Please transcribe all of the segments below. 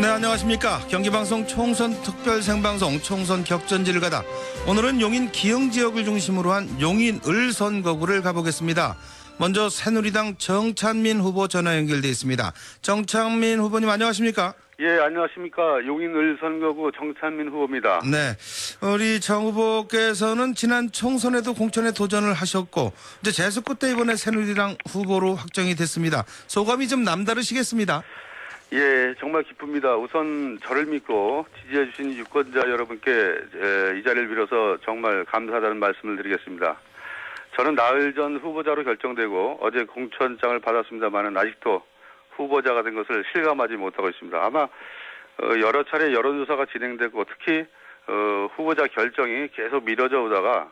네, 안녕하십니까. 경기방송 총선 특별 생방송 총선 격전지를 가다. 오늘은 용인 기흥 지역을 중심으로 한 용인 을 선거구를 가보겠습니다. 먼저 새누리당 정찬민 후보 전화 연결돼 있습니다. 정찬민 후보님 안녕하십니까? 예, 안녕하십니까. 용인을 선거구 정찬민 후보입니다. 네. 우리 정 후보께서는 지난 총선에도 공천에 도전을 하셨고, 이제 재수구 때 이번에 새누리당 후보로 확정이 됐습니다. 소감이 좀 남다르시겠습니다. 예, 정말 기쁩니다. 우선 저를 믿고 지지해주신 유권자 여러분께 에, 이 자리를 빌어서 정말 감사하다는 말씀을 드리겠습니다. 저는 나흘 전 후보자로 결정되고 어제 공천장을 받았습니다만은 아직도 후보자가 된 것을 실감하지 못하고 있습니다. 아마 어, 여러 차례 여론조사가 진행되고 특히 어, 후보자 결정이 계속 미뤄져 오다가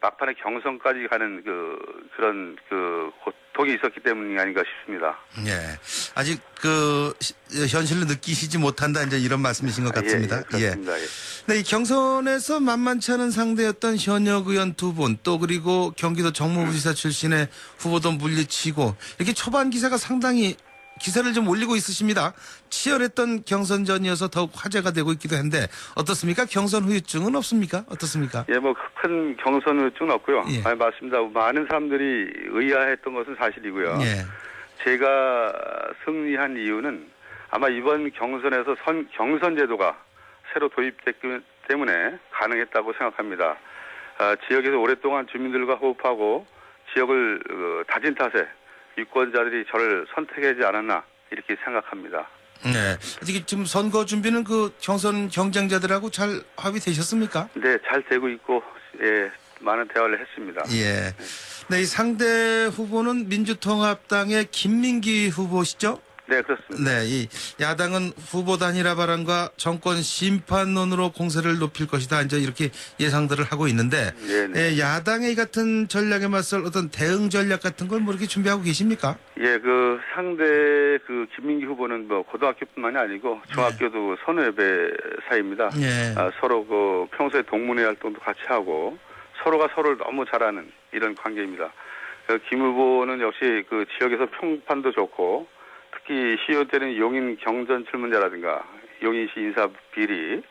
막판에 경선까지 가는 그 그런 그 고통이 있었기 때문이 아닌가 싶습니다. 예. 아직 그 시- 현실로 느끼시지 못한다 이제 이런 말씀이신 것 같습니다. 예, 예, 그렇습니다. 예. 네, 이 경선에서 만만치 않은 상대였던 현역 의원 두 분, 또 그리고 경기도 정무부지사 출신의 후보도 물리치고 이렇게 초반 기세가 상당히 기세를 좀 올리고 있으십니다. 치열했던 경선전이어서 더욱 화제가 되고 있기도 한데 어떻습니까? 경선 후유증은 없습니까? 어떻습니까? 예, 뭐 큰 경선 후유증은 없고요. 예. 아니, 맞습니다. 많은 사람들이 의아했던 것은 사실이고요. 예. 제가 승리한 이유는 아마 이번 경선에서 선, 경선 제도가 새로 도입됐기 때문에 가능했다고 생각합니다. 아, 지역에서 오랫동안 주민들과 호흡하고 지역을 어, 다진 탓에 유권자들이 저를 선택하지 않았나 이렇게 생각합니다. 네. 어떻게 지금 선거 준비는 그 경선 경쟁자들하고 잘 합의되셨습니까? 네, 잘 되고 있고 예, 많은 대화를 했습니다. 예. 네, 이 상대 후보는 민주통합당의 김민기 후보시죠? 네, 그렇습니다. 네, 이 야당은 후보 단일화 발언과 정권 심판론으로 공세를 높일 것이다. 이제 이렇게 예상들을 하고 있는데, 네네. 예, 야당의 이 같은 전략에 맞설 어떤 대응 전략 같은 걸 뭐 이렇게 준비하고 계십니까? 예, 그 상대 그 김민기 후보는 뭐 고등학교뿐만이 아니고 중학교도 선후배 사이입니다. 예. 아, 서로 그 평소에 동문회 활동도 같이 하고 서로가 서로를 너무 잘 아는 이런 관계입니다. 그 김 후보는 역시 그 지역에서 평판도 좋고 특히 시의원 때는 용인 경전 출문제라든가 용인시 인사 비리,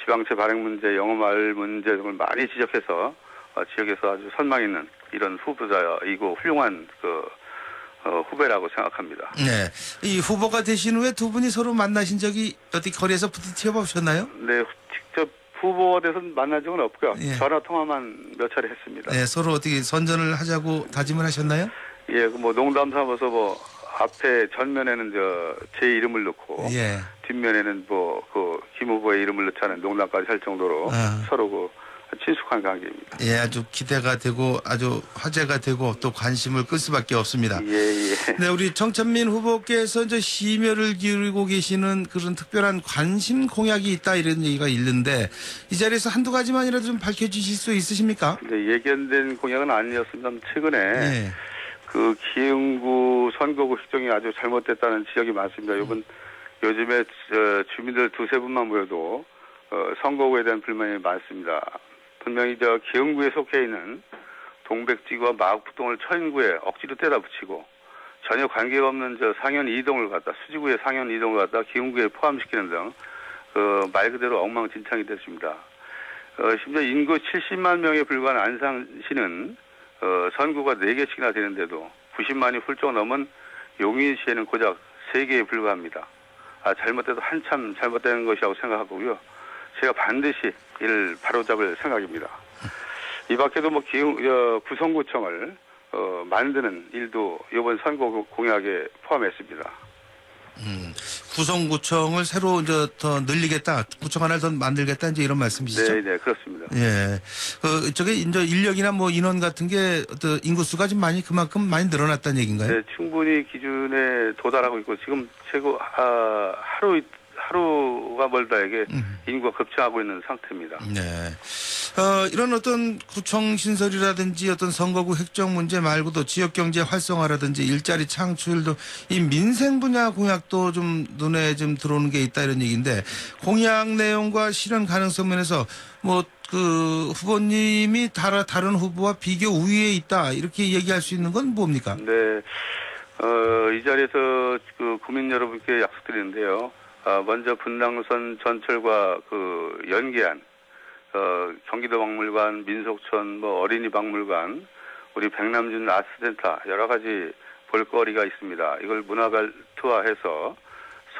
지방채 발행 문제, 영어 말 문제 등을 많이 지적해서 어, 지역에서 아주 선망 있는 이런 후보자이고 훌륭한 그 어, 후배라고 생각합니다. 네. 이 후보가 되신 후에 두 분이 서로 만나신 적이 어디 거리에서 부딪혀 보셨나요? 네, 직접 후보가 돼서 만난 적은 없고요. 예. 전화 통화만 몇 차례 했습니다. 네, 서로 어떻게 선전을 하자고 다짐을 하셨나요? 예, 그뭐 농담 삼아서 뭐 앞에 전면에는 저 제 이름을 넣고 예. 뒷면에는 뭐 그김 후보의 이름을 넣자는 농담까지 할 정도로 아. 서로 그 친숙한 관계입니다. 예, 아주 기대가 되고 아주 화제가 되고 또 관심을 끌 수밖에 없습니다. 예, 예. 네, 우리 정찬민 후보께서 이제 심혈을 기울이고 계시는 그런 특별한 관심 공약이 있다 이런 얘기가 있는데 이 자리에서 한두 가지만이라도 좀 밝혀주실 수 있으십니까? 네, 예견된 공약은 아니었습니다. 최근에 예. 그 기흥구 선거구 획정이 아주 잘못됐다는 지역이 많습니다. 이번 요즘에 저 주민들 두세 분만 모여도 어, 선거구에 대한 불만이 많습니다. 분명히 저 기흥구에 속해 있는 동백지구와 마곡부동을 처인구에 억지로 떼다 붙이고 전혀 관계가 없는 저 상현 이동을 갖다 수지구의 상현 이동을 갖다 기흥구에 포함시키는 등 그 말 그대로 엉망진창이 됐습니다. 어, 심지어 인구 70만 명에 불과한 안산시는 어, 선구가 4개씩이나 되는데도 90만이 훌쩍 넘은 용인시에는 고작 3개에 불과합니다. 아, 잘못돼도 한참 잘못된 것이라고 생각하고요. 제가 반드시 이를 바로잡을 생각입니다. 이 밖에도 뭐 기흥, 어, 구성구청을 어, 만드는 일도 이번 선거 공약에 포함했습니다. 음, 구성구청을 새로 이제 더 늘리겠다, 구청 하나를 더 만들겠다 이제 이런 말씀이시죠? 네, 네, 그렇습니다. 예. 그, 저게 이제 인력이나 뭐 인원 같은 게 어떤 인구수가 좀 많이 그만큼 많이 늘어났다는 얘기인가요? 네, 충분히 기준에 도달하고 있고 지금 최고 아, 하루 하루 가 멀다에게 음. 인구가 급증하고 있는 상태입니다. 네. 어, 이런 어떤 구청 신설이라든지 어떤 선거구 획정 문제 말고도 지역 경제 활성화라든지 일자리 창출도 이 민생 분야 공약도 좀 눈에 좀 들어오는 게 있다 이런 얘기인데 공약 내용과 실현 가능성 면에서 뭐 그 후보님이 다른 다른 후보와 비교 우위에 있다 이렇게 얘기할 수 있는 건 뭡니까? 네, 어, 이 자리에서 그 국민 여러분께 약속드리는데요. 어, 먼저 분당선 전철과 그 연계한 어, 경기도 박물관, 민속촌, 뭐 어린이 박물관, 우리 백남준 아트센터 여러 가지 볼거리가 있습니다. 이걸 문화발 투하해서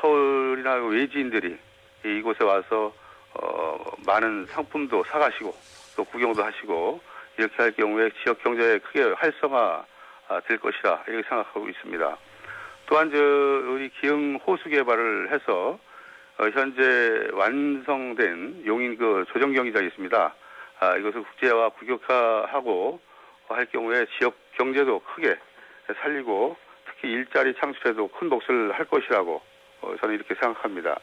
서울이나 외지인들이 이곳에 와서 어, 많은 상품도 사가시고 또 구경도 하시고 이렇게 할 경우에 지역 경제에 크게 활성화 아, 될 것이라 이렇게 생각하고 있습니다. 또한 저 우리 기흥 호수 개발을 해서 어, 현재 완성된 용인 그 조정 경기장이 있습니다. 아, 이것을 국제화 국역화하고 할 경우에 지역 경제도 크게 살리고 특히 일자리 창출에도 큰 몫을 할 것이라고 어, 저는 이렇게 생각합니다.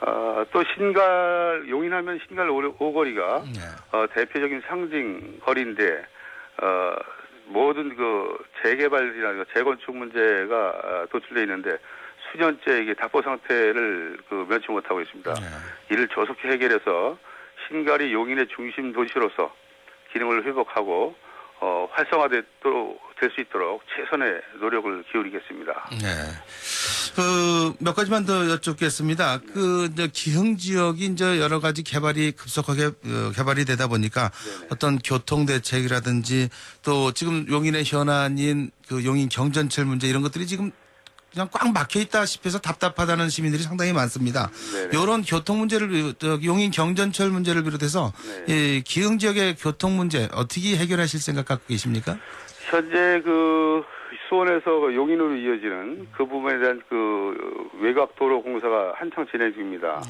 어, 또 신갈 용인하면 신갈 오- 오거리가 네. 어, 대표적인 상징 거리인데 어, 모든 그 재개발이나 그 재건축 문제가 어, 도출돼 있는데 수년째 이게 답보 상태를 그 면치 못하고 있습니다. 네. 이를 조속히 해결해서 신갈이 용인의 중심 도시로서 기능을 회복하고 어, 활성화되도록 될 수 있도록 최선의 노력을 기울이겠습니다. 네. 그, 몇 가지만 더 여쭙겠습니다. 그, 이제 기흥 지역이 이제 여러 가지 개발이 급속하게 어, 개발이 되다 보니까 네네. 어떤 교통 대책이라든지 또 지금 용인의 현안인 그 용인 경전철 문제 이런 것들이 지금 그냥 꽉 막혀 있다 싶어서 답답하다는 시민들이 상당히 많습니다. 네네. 이런 교통 문제를 비- 저 용인 경전철 문제를 비롯해서 네. 이 기흥 지역의 교통 문제 어떻게 해결하실 생각 갖고 계십니까? 현재 그 수원에서 그 용인으로 이어지는 그 부분에 대한 그 외곽 도로 공사가 한창 진행 중입니다.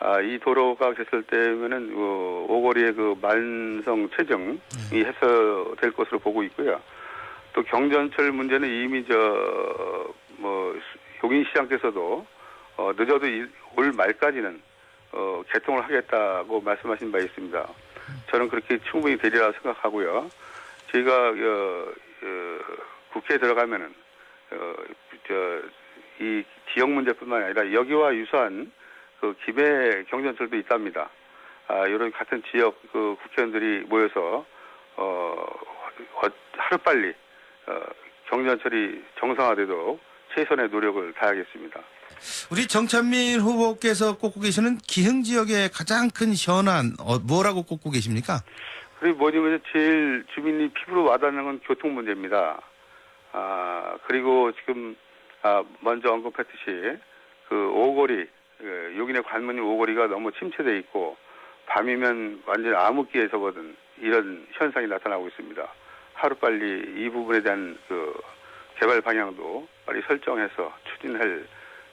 아, 이 도로가 됐을 때면은 어, 오거리의 그 만성 체증이 해소될 것으로 보고 있고요. 또 경전철 문제는 이미 저 뭐 용인 시장께서도 어, 늦어도 이- 올 말까지는 어, 개통을 하겠다고 말씀하신 바 있습니다. 저는 그렇게 충분히 되리라 생각하고요. 저희가 어, 어, 국회에 들어가면은 어, 저, 이 지역 문제뿐만 아니라 여기와 유사한 그 김해 경전철도 있답니다. 아, 이런 같은 지역 그 국회의원들이 모여서 어, 하루 빨리 어, 경전철이 정상화되도록 최선의 노력을 다하겠습니다. 우리 정찬민 후보께서 꼽고 계시는 기흥 지역의 가장 큰 현안 어, 뭐라고 꼽고 계십니까? 그리고 뭐냐면 제일 주민이 피부로 와닿는 건 교통 문제입니다. 아 그리고 지금 아 먼저 언급했듯이 그 오거리 그 용인의 관문이 오거리가 너무 침체돼 있고 밤이면 완전 암흑기에 접어든 이런 현상이 나타나고 있습니다. 하루 빨리 이 부분에 대한 그 개발 방향도 빨리 설정해서 추진할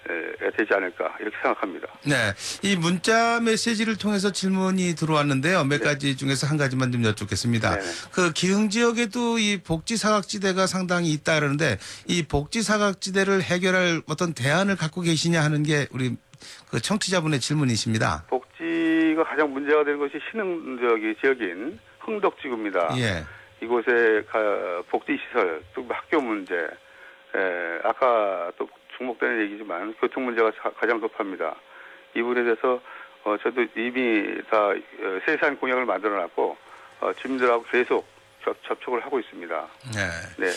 에, 되지 않을까 이렇게 생각합니다. 네. 이 문자 메시지를 통해서 질문이 들어왔는데요. 몇 네. 가지 중에서 한 가지만 좀 여쭙겠습니다. 네. 그 기흥 지역에도 이 복지 사각지대가 상당히 있다 그러는데 이 복지 사각지대를 해결할 어떤 대안을 갖고 계시냐 하는 게 우리 그 청취자분의 질문이십니다. 복지가 가장 문제가 되는 것이 신흥 저기 지역인 흥덕지구입니다. 예. 이곳에 가- 복지 시설, 또 학교 문제, 에, 아까 또 중복되는 얘기지만 교통 문제가 자- 가장 급합니다. 이 부분에 대해서 어, 저도 이미 다 어, 세세한 공약을 만들어놨고 어, 주민들하고 계속 접, 접촉을 하고 있습니다. 네. 네,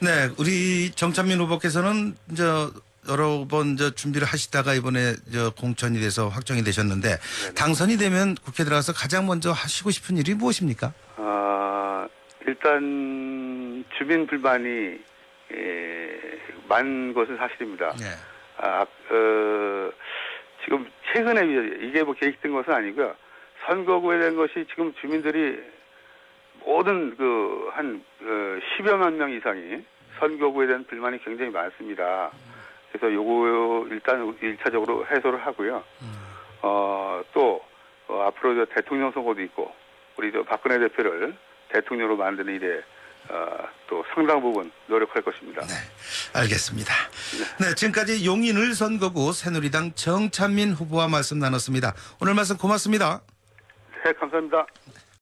네, 우리 정찬민 후보께서는 저 여러 번 저 준비를 하시다가 이번에 저 공천이 돼서 확정이 되셨는데 당선이 되면 국회 들어가서 가장 먼저 하시고 싶은 일이 무엇입니까? 아, 일단 주민 불만이 에, 많은 것은 사실입니다. 네. 아, 어, 지금 최근에 이게 뭐 계획된 것은 아니고요. 선거구에 대한 것이 지금 주민들이 모든 그 한 어, 10여만 명 이상이 선거구에 대한 불만이 굉장히 많습니다. 그래서 요거 일단 1차적으로 해소를 하고요. 어, 또 어, 앞으로 저 대통령 선거도 있고 우리 저 박근혜 대표를 대통령으로 만드는 일에 어, 또 상당 부분 노력할 것입니다. 네, 알겠습니다. 네, 지금까지 용인을 선거구 새누리당 정찬민 후보와 말씀 나눴습니다. 오늘 말씀 고맙습니다. 네, 감사합니다.